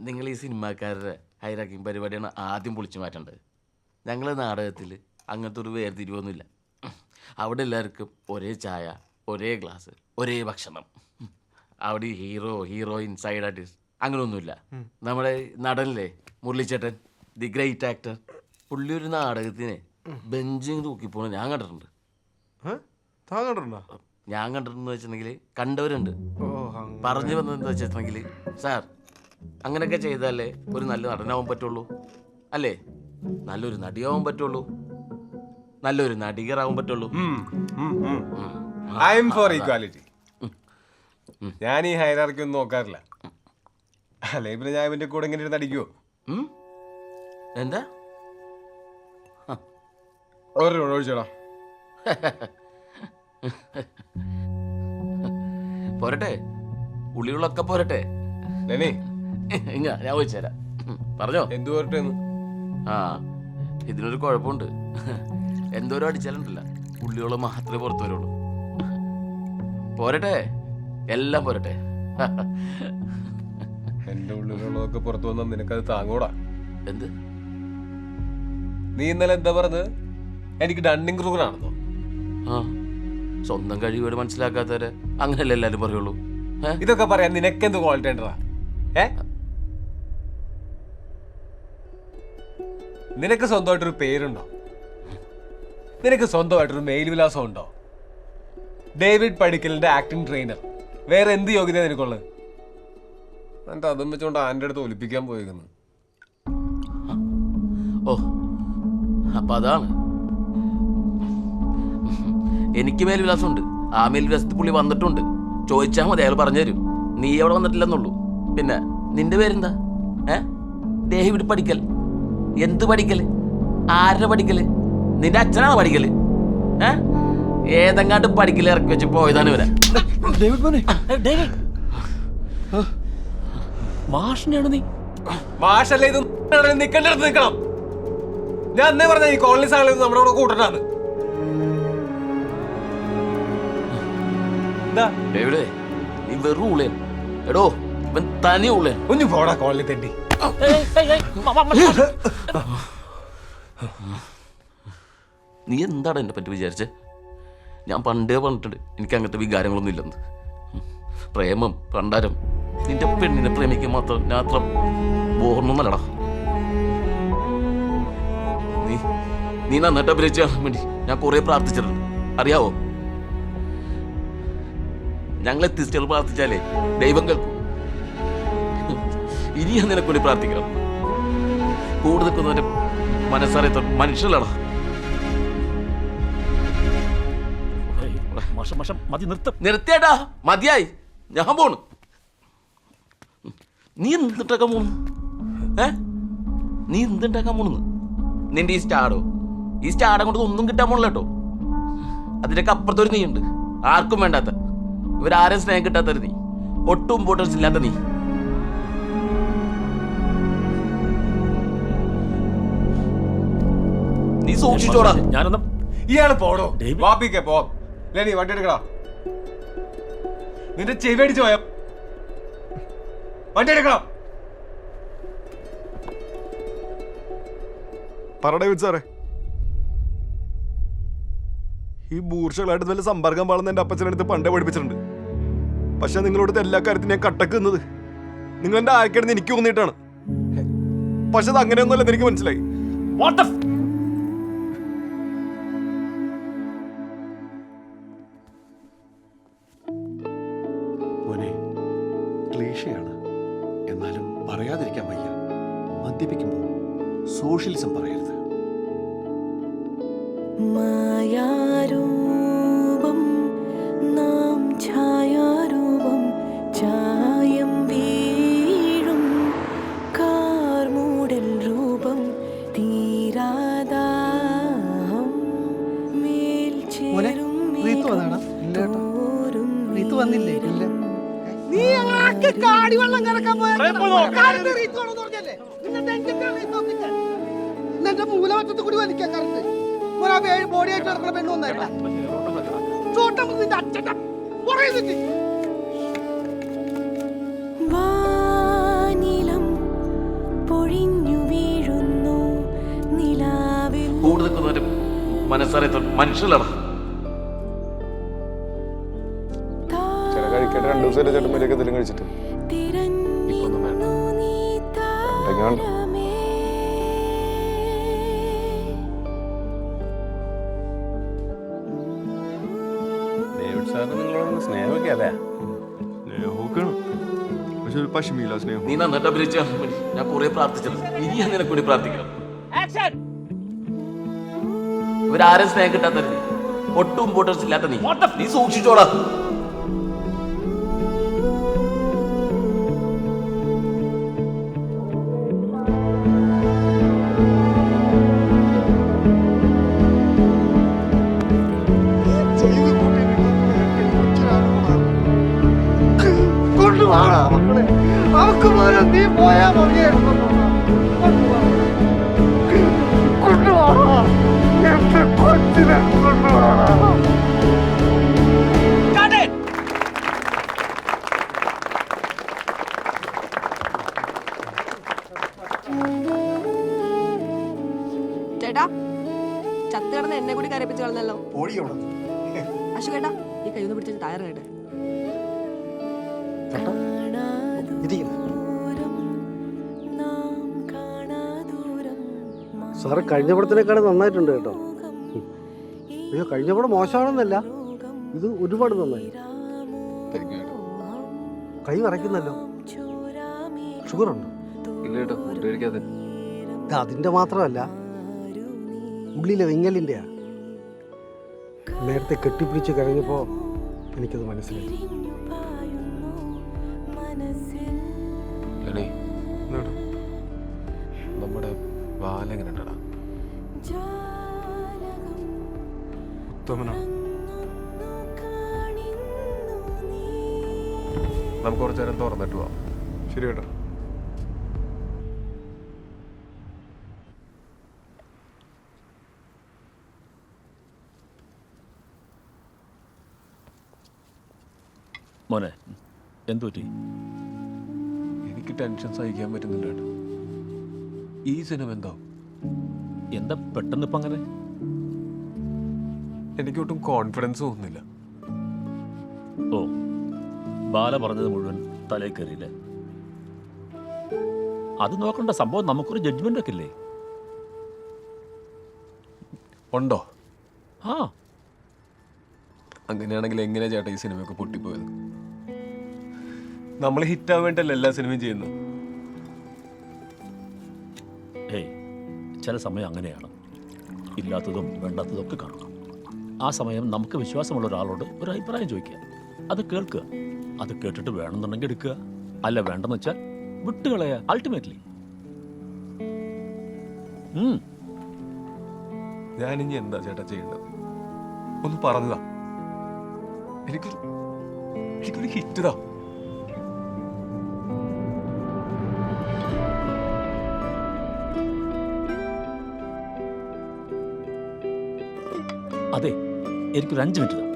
നിങ്ങൾ ഈ സിനിമാക്കാരുടെ ഹൈറാക്കിംഗ് പരിപാടിയാണ് ആദ്യം പൊളിച്ചു മാറ്റേണ്ടത്. ഞങ്ങളെ നാടകത്തിൽ അങ്ങനത്തെ ഒരു വേർതിരിവൊന്നുമില്ല. അവിടെ എല്ലാവർക്കും ഒരേ ചായ ഒരേ ഗ്ലാസ് ഒരേ ഭക്ഷണം. അവിടെ ഹീറോ ഹീറോയിൻ സൈഡ് ആർട്ടിസ്റ്റ് അങ്ങനെയൊന്നുമില്ല നമ്മുടെ നടനില്ലേ മുരളിച്ചേട്ടൻ ദി ഗ്രേറ്റ് ആക്ടർ. പുള്ളി ഒരു നാടകത്തിന് ബെഞ്ചിങ് തൂക്കിപ്പോണ ഞാൻ കണ്ടിട്ടുണ്ട്. ഏ? താൻ കണ്ടിട്ടുണ്ടോ? ഞാൻ കണ്ടിട്ടുണ്ടെന്ന് വെച്ചിട്ടുണ്ടെങ്കിൽ കണ്ടവരുണ്ട്. പറഞ്ഞു വന്നതെന്ന് വെച്ചിട്ടുണ്ടെങ്കിൽ സാർ അങ്ങനെയൊക്കെ ചെയ്താലേ ഒരു നല്ല നടനാവാൻ പറ്റുള്ളൂ. അല്ലേ? നല്ലൊരു നടിയാവാൻ പറ്റുള്ളൂ. നല്ലൊരു നടികറാവാൻ പറ്റുള്ളൂ. ഐ എം ഫോർ ഈക്വാലിറ്റി ഞാൻ ഈ ഹൈറാർക്കി ഒന്നും നോക്കാറില്ല. അല്ലെ? പിന്നെ ഞാൻ ഇവന്റെ കൂടെ ഇങ്ങനെ ഇരുന്ന് അടിക്കുവോ? എന്താ? ഒരു രൂപ ഒഴിച്ചോടാ പോരട്ടെ. ഉള്ളികളൊക്കെ പോരട്ടെ. ലെനി ഇങ്ങ ഞാൻ ചോദിച്ചു തരാം. പറഞ്ഞോ? എന്തു പോരട്ടെ ആ ഇതിനൊരു കുഴപ്പമുണ്ട്. എന്തോരം അടിച്ചാലുണ്ടല്ല പുള്ളിയോൾ മാത്രമേ പുറത്തു വരുള്ളൂ. പോരട്ടെ എല്ലാം പോരട്ടെ. എന്റെ ഉള്ളിലുള്ളതൊക്കെ പുറത്തു വന്നാൽ നിനക്കത് താങ്ങൂടാ. എന്ത്? നീ ഇന്നലെ എന്താ പറഞ്ഞത്? എനിക്ക് ഡണ്ണിങ് ക്രൂഗറാണെന്നോ ആ സ്വന്തം കഴിവുകൾ മനസ്സിലാക്കാത്തവരെ അങ്ങനെയല്ല എല്ലാവരും പറയുള്ളൂ. ഇതൊക്കെ പറയാൻ നിനക്കെന്ത് ക്വാളിറ്റി ഉണ്ടടാ? ഏ? നിനക്ക് സ്വന്തമായിട്ടൊരു പേരുണ്ടോ? നിനക്ക് സ്വന്തമായിട്ടൊരു മെയിൽ വിലാസം ഉണ്ടോ? ഡേവിഡ് പടിക്കലിന്റെ ആക്ടിംഗ് ട്രെയിനർ വേറെ എന്ത് യോഗ്യത നിനക്കുള്ളത്? എന്നിട്ട് അതും വെച്ചോണ്ട് ആന്റെ അടുത്ത് ഒലിപ്പിക്കാൻ പോയിരിക്കുന്നു ഓ അപ്പൊ അതാണ്. എനിക്ക് മേൽവിലാസമുണ്ട് ആ മേൽവിലാസത്തിൽ പുള്ളി വന്നിട്ടുണ്ട്. ചോദിച്ചാൽ മതി അയാൾ പറഞ്ഞു തരും നീ അവിടെ വന്നിട്ടില്ലെന്നുള്ളൂ. പിന്നെ നിന്റെ പേരെന്താ? ഏ? ഡേവിഡ് പഠിക്കൽ എന്ത് പഠിക്കൽ? ആരുടെ പഠിക്കൽ? നിന്റെ അച്ഛനാണ് പഠിക്കൽ? ഏ? ഏതെങ്ങാണ്ട് പഠിക്കൽ ഇറക്കി വെച്ച് പോയതാണ് ഇവരെ ഡേവിഡ് മോനെ. ഡേവിഡ്. മാഷിനെയാണ് നീ? മാഷല്ലേ ഇത്? നിൽക്കണം ഞാൻ അന്നേ പറഞ്ഞ ഈ കോളനി സാധനം നമ്മുടെ കൂടെ കൂട്ടണ്ടാന്ന്. നീ വെറും ഉള്ളേൻ എടോ ഇവൻ തനി ഉള്ളേൻ ഒന്ന് പോടാ കോളനി തെണ്ടി. നീ എന്താണ് എന്നെ പറ്റി വിചാരിച്ചേ? ഞാൻ പണ്ടേ പറഞ്ഞിട്ടുണ്ട് എനിക്ക് അങ്ങനത്തെ വികാരങ്ങളൊന്നും ഇല്ലെന്ന്. പ്രേമം പണ്ടാരം. നിന്റെ പെണ്ണിനെ പ്രേമിക്കാൻ മാത്രം ഞാൻ അത്ര ബോർണൊന്നല്ലടാ നീ നീ നന്നായിട്ട് അഭിനയിച്ചാൽ വേണ്ടി ഞാൻ കുറെ പ്രാർത്ഥിച്ചിട്ടുണ്ട്. അറിയാവോ? ഞങ്ങളെ തിരിച്ചു പ്രാർത്ഥിച്ചാലേ ദൈവം കേൾക്കും ഇനി ഞാൻ നിനക്ക് വേണ്ടി പ്രാർത്ഥിക്കണം കൂടുതൽ കൊന്നവന്റെ മനസ്സറിയ മനുഷ്യരാണ് മാഷ മാഷ നിർത്തും. നിർത്തിയേട്ടാ മതിയായി. ഞാൻ പോണു. നീ എന്തിട്ടൊക്കെ പോണു? ഏ? നീ എന്തുണ്ടാക്കാൻ പോണെന്ന് നിന്റെ ഈ സ്റ്റാഡോ ഈ സ്റ്റാഡം കൊണ്ട് ഒന്നും കിട്ടാൻ പോണില്ല കേട്ടോ. അതിനൊക്കെ അപ്പുറത്തൊരു നീ ഉണ്ട് ആർക്കും വേണ്ടാത്ത. ഇവരാരും സ്നേഹം കിട്ടാത്തൊരു നീ. ഒട്ടും ഇമ്പോർട്ടൻസ് ഇല്ലാത്ത നീ. സൂക്ഷിച്ചോടാ. ഞാനൊന്നും ഇയാൾ പോടോ. വാപ്പിക്കെ പോ. ലെനി വണ്ടി എടുക്കടാ. നിന്റെ ചെവി അടിച്ചു പോയ? വണ്ടി എടുക്കണം പറടേ സാറേ ഈ ബൂർഷകളായിട്ട് നല്ല സമ്പർക്കം പാടുന്ന എന്റെ അപ്പച്ചന്റെ അടുത്ത് പണ്ടേ പഠിപ്പിച്ചിട്ടുണ്ട്. പക്ഷെ നിങ്ങളോട് എല്ലാ കാര്യത്തിനും ഞാൻ കട്ടക്കുന്നത് നിങ്ങൾ എന്റെ ആയിക്കിടന്ന് എനിക്ക് തോന്നിയിട്ടാണ്. പക്ഷെ അത് അങ്ങനെയൊന്നുമല്ലെന്ന് എനിക്ക് മനസ്സിലായി. ക്ലീശയാണ് എന്നാലും പറയാതിരിക്കാൻ വയ്യ. മദ്യപിക്കുമ്പോൾ സോഷ്യലിസം പറയരുത്. മായാരൂപം വീടിന്റെ മൂലവറ്റത്ത് കൂടി വലിക്കാൻ കറണ്ട് ഒരാ ആ ബോഡി ആയിട്ട് നടക്കുന്ന പെണ്ണു വന്നായിരുന്നു ചോട്ടം നിന്റെ അച്ഛന്റെ പറയുന്നിട്ട് കൂടെ മനുഷ്യരാണ് കഴിക്കട്ടെ രണ്ടു ദിവസം ചേട്ടന്മാരൊക്കെ എന്തെങ്കിലും കഴിച്ചിട്ട്. പശുമില്ല സ്നേഹം. നീ നന്നായിട്ട് അഭിനയിച്ചാൽ മതി ഞാൻ കുറെ പ്രാർത്ഥിച്ചത്. ഇനി ഞാൻ നിനക്ക് വേണ്ടി പ്രാർത്ഥിക്കണം ഇവരാരും സ്നേഹം കിട്ടാത്ത ഒട്ടും ഇമ്പോർട്ടൻസ് ഇല്ലാത്ത നീ. നീ സൂക്ഷിച്ചോടാ പോലും നീ പോയാ മതിയായിരുന്നു. കൊണ്ടുപോകാ എന്റെ കൊച്ചിനെ കൊണ്ടുപോകാ ചേട്ടാ ചത്ത് കിടന്ന് എന്നെ കൂടി കരപ്പിച്ച് കളഞ്ഞല്ലോ. അശു കേട്ടാ ഈ കൈ ഒന്ന് പിടിച്ച് ടയർ കേട്ടെ. സാറ് കഴിഞ്ഞ പടത്തിനേക്കാളും നന്നായിട്ടുണ്ട് കേട്ടോ. അയ്യോ കഴിഞ്ഞ പടം മോശമാണെന്നല്ല ഇത് ഒരുപാട് നന്നായി. കൈ വരയ്ക്കുന്നല്ലോ. ഷുഗർ ഉണ്ട് ഇത് അതിന്റെ മാത്രമല്ല ഉള്ളിലെ വിങ്ങലിന്റെയാ. നേരത്തെ കെട്ടിപ്പിടിച്ച് കഴിഞ്ഞപ്പോ എനിക്കത് മനസ്സിലായി. ഉണ്ടടാ? ഉത്തമനാണ് നമുക്ക് കുറച്ചു നേരം തുറന്നിട്ട് പോവാം. ശരി കേട്ടോ. മോനെ എന്തു പറ്റി? എനിക്ക് ടെൻഷൻ സഹിക്കാൻ പറ്റുന്നില്ല കേട്ടോ. ഈ സിനിമ എന്തോ? എന്താ പെട്ടെന്ന് ഇപ്പം അങ്ങനെ? എനിക്കൊട്ടും കോൺഫിഡൻസ് തോന്നുന്നില്ല. ഓ ബാല പറഞ്ഞത് മുഴുവൻ തലയിൽ കയറിയില്ല? അത് നോക്കണ്ട സംഭവം നമുക്കൊരു ജഡ്ജ്മെന്റ് ഒക്കെ ഇല്ലേ? ഉണ്ടോ? ആ. അങ്ങനെയാണെങ്കിൽ എങ്ങനെയാ ചേട്ടാ ഈ സിനിമയൊക്കെ പൊട്ടിപ്പോയത്? നമ്മൾ ഹിറ്റ് വേണ്ടിയല്ല എല്ലാ സിനിമയും ചെയ്യുന്നത്? ചില സമയം അങ്ങനെയാണ്. ഇല്ലാത്തതും വേണ്ടാത്തതും ഒക്കെ കാണും ആ സമയം നമുക്ക് വിശ്വാസമുള്ള ഒരാളോട് ഒരു അഭിപ്രായം ചോദിക്കുക. അത് കേൾക്കുക. അത് കേട്ടിട്ട് വേണമെന്നുണ്ടെങ്കിൽ എടുക്കുക. അല്ല വേണ്ടെന്ന് വെച്ചാൽ വിട്ടുകളയുക അൾട്ടിമേറ്റ്ലി ഞാനിനി എന്താ ചേട്ടാ ചെയ്യേണ്ടത്? ഒന്ന് പറഞ്ഞതാ. എനിക്കൊരു എനിക്കൊരു ഹിറ്റ് താ എനിക്കൊരു അഞ്ച് മിനിറ്റ്.